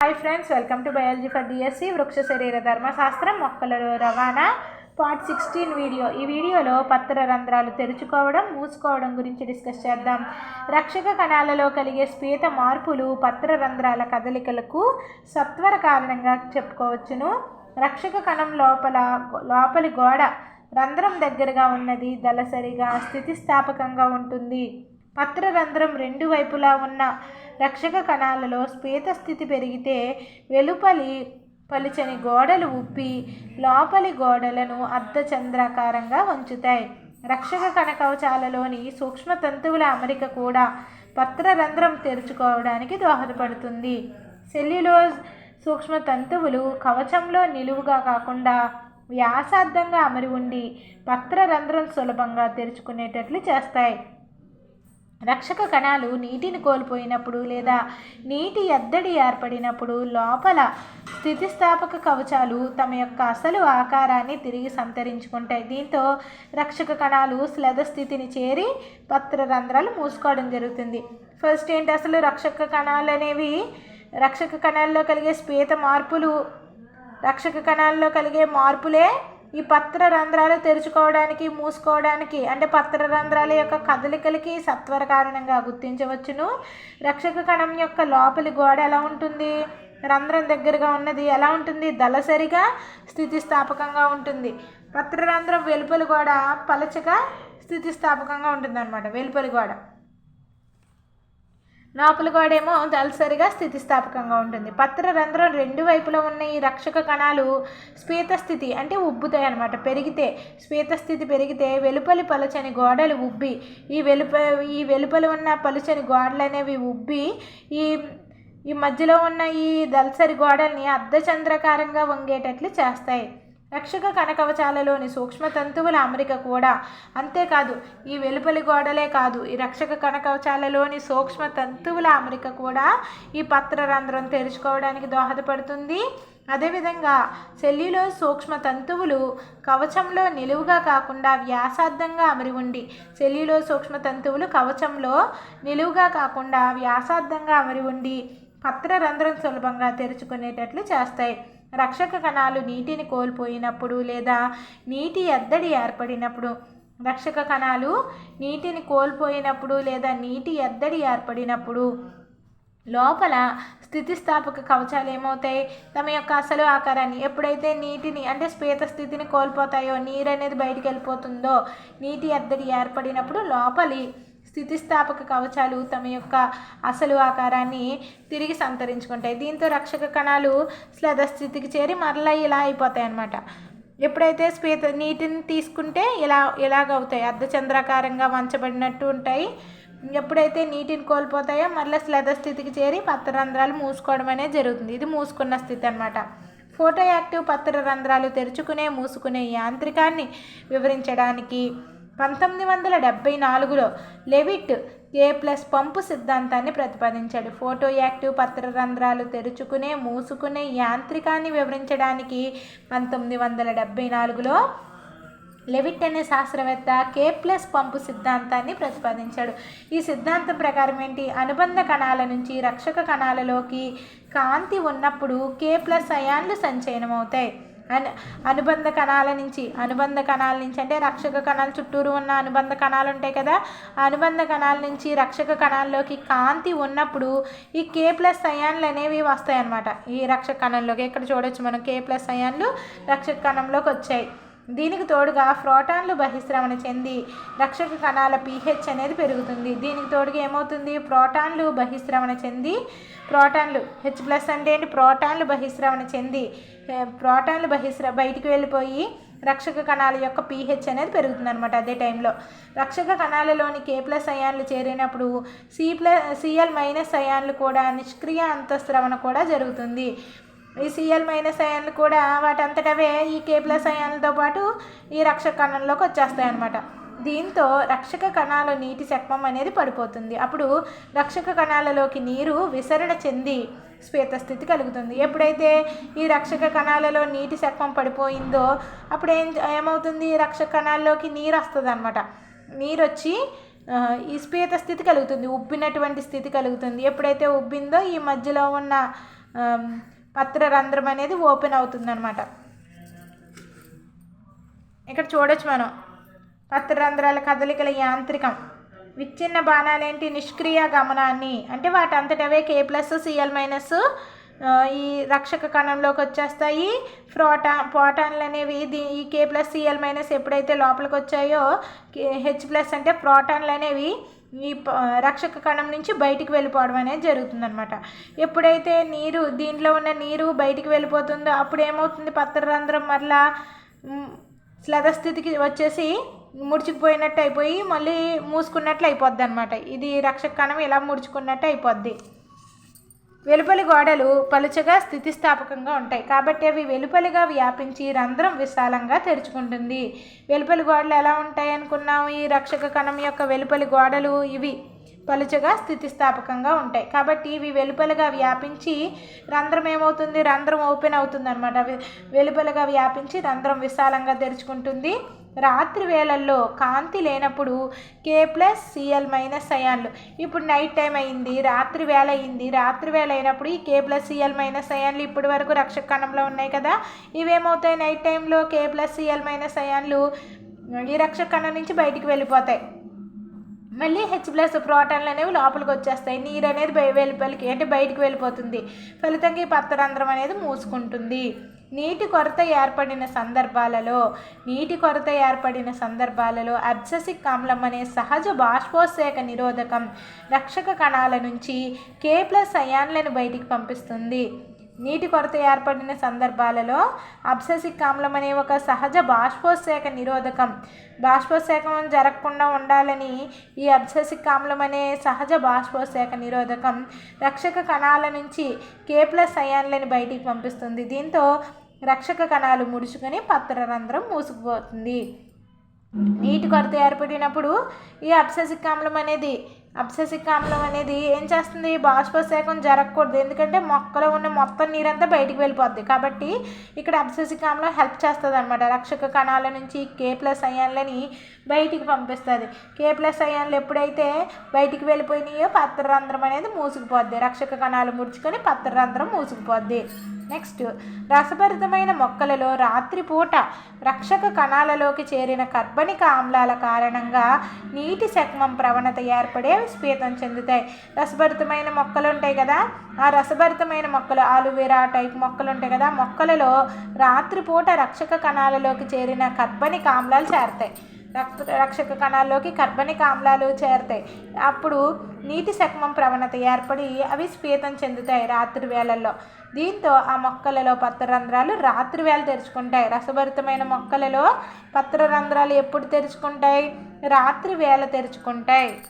Hi friends welcome to biology for DSC వృక్ష శరీర ధర్మశాస్త్రం మొక్కలలో రవాణా పార్ట్ సిక్స్టీన్ వీడియో ఈ వీడియోలో పత్ర రంధ్రాలు తెరుచుకోవడం మూసుకోవడం గురించి డిస్కస్ చేద్దాం. రక్షక కణాలలో కలిగే స్పీత మార్పులు పత్ర రంధ్రాల కదలికలకు సత్వర కారణంగా చెప్పుకోవచ్చును. రక్షక కణం లోపల లోపలి గోడ రంధ్రం దగ్గరగా ఉన్నది దళసరిగా స్థితిస్థాపకంగా ఉంటుంది. పత్ర రంధ్రం రెండు వైపులా ఉన్న రక్షక కణాలలో స్పేత స్థితి పెరిగితే వెలుపలి పలుచని గోడలు ఉప్పి లోపలి గోడలను అర్ధచంద్రాకారంగా ఉంచుతాయి రక్షక కణ కవచాలలోని సూక్ష్మ తంతువుల అమరిక కూడా పత్రరంధ్రం తెరుచుకోవడానికి దోహదపడుతుంది. సెల్యులోజ్ సూక్ష్మ తంతువులు కవచంలో నిలువుగా కాకుండా వ్యాసార్థంగా అమరి ఉండి పత్రరంధ్రం సులభంగా తెరుచుకునేటట్లు చేస్తాయి. రక్షక కణాలు నీటిని కోల్పోయినప్పుడు లేదా నీటి ఎద్దడి ఏర్పడినప్పుడు లోపల స్థితిస్థాపక కవచాలు తమ యొక్క అసలు ఆకారాన్ని తిరిగి సంతరించుకుంటాయి. దీంతో రక్షక కణాలు శ్లద స్థితిని చేరి పత్ర రంధ్రాలు మూసుకోవడం జరుగుతుంది. ఫస్ట్ ఏంటి? అసలు రక్షక కణాలు అనేవి రక్షక కణాల్లో కలిగే స్పేత మార్పులు రక్షక కణాల్లో కలిగే మార్పులే ఈ పత్ర రంధ్రాలు తెరుచుకోవడానికి మూసుకోవడానికి అంటే పత్ర రంధ్రాల యొక్క కదలికలకి సత్వర కారణంగా గుర్తించవచ్చును. రక్షక కణం యొక్క లోపలి గోడ ఎలా ఉంటుంది? రంధ్రం దగ్గరగా ఉన్నది ఎలా ఉంటుంది? దళసరిగా స్థితిస్థాపకంగా ఉంటుంది. పత్ర రంధ్రం వెలుపలి గోడ పలచగా స్థితిస్థాపకంగా ఉంటుంది అనమాట వెలుపలి గోడ. లోపల గోడేమో దళసరిగా స్థితిస్థాపకంగా ఉంటుంది. పత్ర రంధ్రం రెండు వైపులా ఉన్న ఈ రక్షక కణాలు స్థితి అంటే ఉబ్బుతాయి అనమాట పెరిగితే స్థితి పెరిగితే వెలుపలి పలుచని గోడలు ఉబ్బి ఈ వెలుప ఈ వెలుపల ఉన్న పలుచని గోడలు అనేవి ఉబ్బి ఈ ఈ మధ్యలో ఉన్న ఈ దళసరి గోడల్ని అర్ధచంద్రకారంగా వంగేటట్లు చేస్తాయి. రక్షక కనకవచాలలోని సూక్ష్మ తంతువుల అమరిక కూడా అంతేకాదు ఈ వెలుపలి గోడలే కాదు ఈ రక్షక కనకవచాలలోని సూక్ష్మ తంతువుల అమరిక కూడా ఈ పత్ర రంధ్రం తెరుచుకోవడానికి దోహదపడుతుంది. అదేవిధంగా సెల్యులో సూక్ష్మ తంతువులు కవచంలో నిలువుగా కాకుండా వ్యాసార్థంగా అమరి ఉండి సెల్యులో సూక్ష్మ తంతువులు కవచంలో నిలువుగా కాకుండా వ్యాసార్థంగా అమరి ఉండి పత్ర రంధ్రం సులభంగా తెరుచుకునేటట్లు చేస్తాయి. రక్షక కణాలు నీటిని కోల్పోయినప్పుడు లేదా నీటి ఎద్దడి ఏర్పడినప్పుడు రక్షక కణాలు నీటిని కోల్పోయినప్పుడు లేదా నీటి ఎద్దడి ఏర్పడినప్పుడు లోపల స్థితిస్థాపక కవచాలు ఏమవుతాయి? తమ యొక్క అసలు ఆకారాన్ని ఎప్పుడైతే నీటిని అంటే స్పేత స్థితిని కోల్పోతాయో నీరు అనేది బయటికి వెళ్ళిపోతుందో నీటి ఎద్దడి ఏర్పడినప్పుడు లోపలి స్థితిస్థాపక కవచాలు తమ యొక్క అసలు ఆకారాన్ని తిరిగి సంతరించుకుంటాయి. దీంతో రక్షక కణాలు శ్లద స్థితికి చేరి మరలా ఇలా అయిపోతాయి అన్నమాట. ఎప్పుడైతే స్పీత నీటిని తీసుకుంటే ఇలా ఇలాగవుతాయి. అర్ధచంద్రాకారంగా వంచబడినట్టు ఉంటాయి. ఎప్పుడైతే నీటిని కోల్పోతాయో మళ్ళీ శ్లద స్థితికి చేరి పత్రరంధ్రాలు మూసుకోవడం అనేది జరుగుతుంది. ఇది మూసుకున్న స్థితి అనమాట ఫోటో యాక్టివ్ పత్ర రంధ్రాలు తెరుచుకునే మూసుకునే యాంత్రికాన్ని వివరించడానికి పంతొమ్మిది వందల డెబ్బై నాలుగులో లెవిట్ ఏ ప్లస్ పంపు సిద్ధాంతాన్ని ప్రతిపాదించాడు. ఫోటో యాక్టివ్ పత్ర రంధ్రాలు తెరుచుకునే మూసుకునే యాంత్రికాన్ని వివరించడానికి పంతొమ్మిది వందల డెబ్బై నాలుగులో లెవిట్ అనే శాస్త్రవేత్త కే ప్లస్ పంపు సిద్ధాంతాన్ని ప్రతిపాదించాడు. ఈ సిద్ధాంతం ప్రకారం ఏంటి? అనుబంధ కణాల నుంచి రక్షక కణాలలోకి కాంతి ఉన్నప్పుడు కే ప్లస్ అయాన్లు సంచయనం అవుతాయి అను అనుబంధ కణాల నుంచి అనుబంధ కణాల నుంచి అంటే రక్షక కణాలు చుట్టూరు ఉన్న అనుబంధ కణాలు ఉంటాయి కదా. ఆ అనుబంధ కణాల నుంచి రక్షక కణాల్లోకి కాంతి ఉన్నప్పుడు ఈ కే ప్లస్ అయాన్లు అనేవి వస్తాయి అన్నమాట ఈ రక్షక కణంలోకి ఇక్కడ చూడొచ్చు మనం? కే ప్లస్ అయాన్లు రక్షక కణంలోకి వచ్చాయి. దీనికి తోడుగా ప్రోటాన్లు బహిస్రమణ చెంది రక్షక కణాల పీహెచ్ అనేది పెరుగుతుంది. దీనికి తోడుగా ఏమవుతుంది? ప్రోటాన్లు బహిశ్రవణ చెంది ప్రోటాన్లు హెచ్ ప్లస్ అంటే ఏంటి? ప్రోటాన్లు బహిశ్రవణ చెంది ప్రోటాన్లు బహిశ్ర బయటికి వెళ్ళిపోయి రక్షక కణాల యొక్క పీహెచ్ అనేది పెరుగుతుంది అనమాట అదే టైంలో. రక్షక కణాలలోని కే ప్లస్ అయాన్లు చేరినప్పుడు సి ప్లస్ సిఎల్ మైనస్ అయాన్లు కూడా నిష్క్రియ అంతఃస్రవణ కూడా జరుగుతుంది. ఈ సిఎల్ మైనస్ అయాన్లు కూడా వాటంతటవే ఈ కే ప్లస్ అయాన్లతో పాటు ఈ రక్షక కణంలోకి వచ్చేస్తాయి అన్నమాట దీంతో రక్షక కణాల నీటి శక్మం అనేది పడిపోతుంది. అప్పుడు రక్షక కణాలలోకి నీరు విసరణ చెంది స్థితి కలుగుతుంది. ఎప్పుడైతే ఈ రక్షక కణాలలో నీటి శక్మం పడిపోయిందో అప్పుడు ఏం ఏమవుతుంది? రక్షక కణాల్లోకి నీరు వస్తుంది అనమాట నీరు వచ్చి ఈ స్పీత స్థితి కలుగుతుంది. ఉబ్బినటువంటి స్థితి కలుగుతుంది. ఎప్పుడైతే ఉబ్బిందో ఈ మధ్యలో ఉన్న పత్ర రంధ్రం అనేది ఓపెన్ అవుతుందన్నమాట. ఇక్కడ చూడొచ్చు మనం. పత్ర రంధ్రాల కదలికల యాంత్రికం. విచ్ఛిన్న బాణాలేంటి నిష్క్రియ గమనాన్ని. అంటే వాటి అంతటవే కే ప్లస్ సిఎల్ మైనస్ ఈ రక్షక కణంలోకి వచ్చేస్తాయి. ప్రోటా ప్రోటాన్లు అనేవి దీ ఈ కే ప్లస్ సిఎల్ మైనస్ ఎప్పుడైతే లోపలికి వచ్చాయో హెచ్ ప్లస్ అంటే ప్రోటాన్లు అనేవి ఈ రక్షక కణం నుంచి బయటికి వెళ్ళిపోవడం అనేది జరుగుతుందనమాట ఎప్పుడైతే నీరు దీంట్లో ఉన్న నీరు బయటికి వెళ్ళిపోతుందో అప్పుడు ఏమవుతుంది పత్రరంధ్రం మరలా స్లధస్థితికి వచ్చేసి ముడుచుకుపోయినట్టు అయిపోయి మళ్ళీ మూసుకున్నట్లు అయిపోద్ది అనమాట ఇది రక్షక కణం ఇలా ముడుచుకున్నట్టు అయిపోద్ది. వెలుపలి గోడలు పలుచగా స్థితిస్థాపకంగా ఉంటాయి. కాబట్టి అవి వెలుపలిగా వ్యాపించి రంధ్రం విశాలంగా తెరుచుకుంటుంది. వెలుపలి గోడలు ఎలా ఉంటాయి అనుకున్నాము? ఈ రక్షక కణం యొక్క వెలుపలి గోడలు ఇవి పలుచగా స్థితిస్థాపకంగా ఉంటాయి. కాబట్టి ఇవి వెలుపలగా వ్యాపించి రంధ్రం ఏమవుతుంది? రంధ్రం ఓపెన్ అవుతుంది అనమాట వెలుపలగా వ్యాపించి రంధ్రం విశాలంగా తెరుచుకుంటుంది. రాత్రి వేళల్లో కాంతి లేనప్పుడు కే ప్లస్ సిఎల్ మైనస్ అయాన్లు ఇప్పుడు నైట్ టైం అయింది రాత్రి వేళ అయింది. రాత్రి వేళ అయినప్పుడు ఈ కే ప్లస్ సిఎల్ మైనస్ అయాన్లు ఇప్పటి వరకు రక్షక కణంలో ఉన్నాయి కదా. ఇవేమవుతాయి నైట్ టైంలో కే ప్లస్ సిఎల్ మైనస్ అయాన్లు ఈ రక్షక కణం నుంచి బయటికి వెళ్ళిపోతాయి. మళ్ళీ హెచ్ ప్లస్ ప్రోటాన్లు అనేవి లోపలికి వచ్చేస్తాయి. నీరు అనేది వెళ్ళిపోయి అంటే బయటికి వెళ్ళిపోతుంది. ఫలితంగా ఈ పత్రరంధ్రం అనేది మూసుకుంటుంది. నీటి కొరత ఏర్పడిన సందర్భాలలో నీటి కొరత ఏర్పడిన సందర్భాలలో అబ్ససిక్ ఆమ్లం అనే సహజ బాష్పోత్సేక నిరోధకం రక్షక కణాల నుంచి కే ప్లస్ అయాన్లను బయటికి పంపిస్తుంది. నీటి కొరత ఏర్పడిన సందర్భాలలో అబ్ససిక్ ఆమ్లం అనే ఒక సహజ బాష్పోత్సేక నిరోధకం. బాష్పోత్సేకం జరగకుండా ఉండాలని ఈ అబ్ససిక్ ఆమ్లం అనే సహజ బాష్పోత్సేక నిరోధకం రక్షక కణాల నుంచి కే ప్లస్ అయాన్లని బయటికి పంపిస్తుంది. దీంతో రక్షక కణాలు ముడుచుకొని పత్రరంధ్రం మూసుకుపోతుంది. నీటి కొరత ఏర్పడినప్పుడు ఈ అబ్ససిక్ ఆమ్లం అనేది అబ్సెసిక్ ఆమ్లం అనేది ఏం చేస్తుంది? బాష్పసేకం జరగకూడదు. ఎందుకంటే మొక్కలో ఉన్న మొత్తం నీరంతా బయటికి వెళ్ళిపోద్ది. కాబట్టి ఇక్కడ అబ్సెసిక్ ఆమ్లం హెల్ప్ చేస్తుంది అనమాట రక్షక కణాల నుంచి కే ప్లస్ అయాన్లని బయటికి పంపిస్తుంది. కే ప్లస్ అయాన్లు ఎప్పుడైతే బయటికి వెళ్ళిపోయినాయో పత్రరంధ్రం అనేది మూసుకుపోద్ది. రక్షక కణాలు ముడుచుకొని పత్రరంధ్రం మూసుకుపోద్ది. నెక్స్ట్ రసభరితమైన మొక్కలలో రాత్రిపూట రక్షక కణాలలోకి చేరిన కర్బనిక ఆమ్లాల కారణంగా నీటి శక్మం ప్రవణత ఏర్పడే స్ఫీతం చెందుతాయి. రసభరితమైన మొక్కలు ఉంటాయి కదా? ఆ రసభరితమైన మొక్కలు ఆలువేరా టైప్ మొక్కలు ఉంటాయి కదా? మొక్కలలో రాత్రిపూట రక్షక కణాలలోకి చేరిన కర్బనిక ఆమ్లాలు చేరతాయి. రక్త రక్షక కణాల్లోకి కర్బనిక ఆమ్లాలు చేరుతాయి. అప్పుడు నీటి శక్మం ప్రవణత ఏర్పడి అవి స్ఫీతం చెందుతాయి రాత్రి వేళల్లో. దీంతో ఆ మొక్కలలో పత్రరంధ్రాలు రాత్రి వేళ తెరుచుకుంటాయి. రసభరితమైన మొక్కలలో పత్రరంధ్రాలు ఎప్పుడు తెరుచుకుంటాయి? రాత్రి వేళ తెరుచుకుంటాయి.